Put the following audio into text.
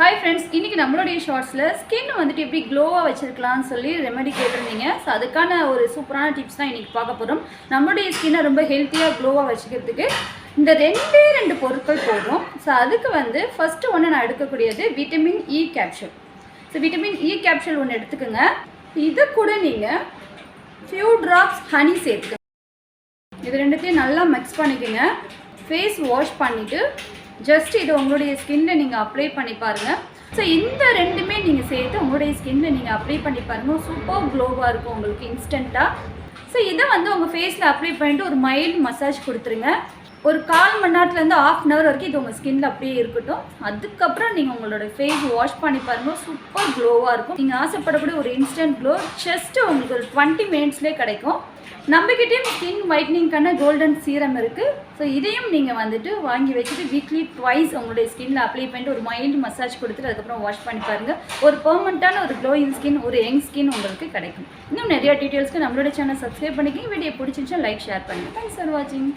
Hi friends இன்றைக்கி நம்மளுடைய ஷார்ட்ஸில் ஸ்கின் வந்துட்டு எப்படி க்ளோவாக வச்சுருக்கலாம்னு சொல்லி ரெமெடி கேட்டிருந்தீங்க. ஸோ அதுக்கான ஒரு சூப்பரான டிப்ஸ் தான் இன்றைக்கி பார்க்க போகிறோம் நம்மளுடைய ஸ்கின்னை ரொம்ப ஹெல்த்தியாக க்ளோவாக வச்சுக்கிறதுக்கு இந்த ரெண்டே ரெண்டு பொருட்கள் போதும். ஸோ அதுக்கு வந்து ஃபஸ்ட்டு ஒன்று நான் எடுக்கக்கூடியது vitamin E capsule so vitamin E capsule ஒன்று எடுத்துக்கோங்க. இதை கூட நீங்கள் ஃபியூ ட்ராப்ஸ் ஹனி சேர்த்துக்கோங்க. இது ரெண்டுத்தையும் நல்லா மிக்ஸ் பண்ணிக்கோங்க. ஃபேஸ் வாஷ் பண்ணிவிட்டு ஜஸ்ட் இது உங்களுடைய ஸ்கின்ல நீங்கள் அப்ளை பண்ணி பாருங்கள் ஸோ இந்த ரெண்டுமே நீங்கள் சேர்த்து உங்களுடைய ஸ்கின்ல நீங்கள் அப்ளை பண்ணி பாருங்கள் சூப்பர் க்ளோவாக இருக்கும் உங்களுக்கு இன்ஸ்டண்ட்டாக ஸோ இதை வந்து உங்கள் ஃபேஸில் அப்ளை பண்ணிட்டு ஒரு மைல்டு மசாஜ் கொடுத்துருங்க. ஒரு கால் மணி நேரத்துலேருந்து ஆஃப் அன் ஹவர் வரைக்கும் இது உங்கள் ஸ்கின்ல அப்படியே இருக்கட்டும். அதுக்கப்புறம் நீங்கள் உங்களோட ஃபேஸ் வாஷ் பண்ணி பாருங்கள் சூப்பர் க்ளோவாக இருக்கும். நீங்கள் ஆசைப்படக்கூடிய ஒரு இன்ஸ்டன்ட் க்ளோ ஜஸ்ட்டு உங்களுக்கு ஒரு டுவெண்ட்டி மினிட்ஸ்லேயே கிடைக்கும். நம்மக்கிட்டேயும் ஸ்கின் ஒயிட்னிங்க்கான கோல்டன் சீரம் இருக்குது ஸோ இதையும் நீங்கள் வந்துட்டு வாங்கி வச்சுட்டு வீக்லி ட்வைஸ் உங்களுடைய ஸ்கின்ல அப்ளை பண்ணிட்டு ஒரு மைல்டு மசாஜ் கொடுத்துட்டு அதுக்கப்புறம் வாஷ் பண்ணி பாருங்கள் ஒரு பெர்மனண்ட்டான ஒரு க்ளோயிங் ஸ்கின் ஒரு யங் ஸ்கின் உங்களுக்கு கிடைக்கும். இன்னும் நிறைய டீட்டெயில்ஸ்க்கு நம்மளோட சேனல் சப்ஸ்கிரைப் பண்ணிக்கிங்க. வீடியோ பிடிச்சிருச்சா லைக் ஷேர் பண்ணுங்கள் தேங்க்ஸ் ஃபார் வாட்சிங்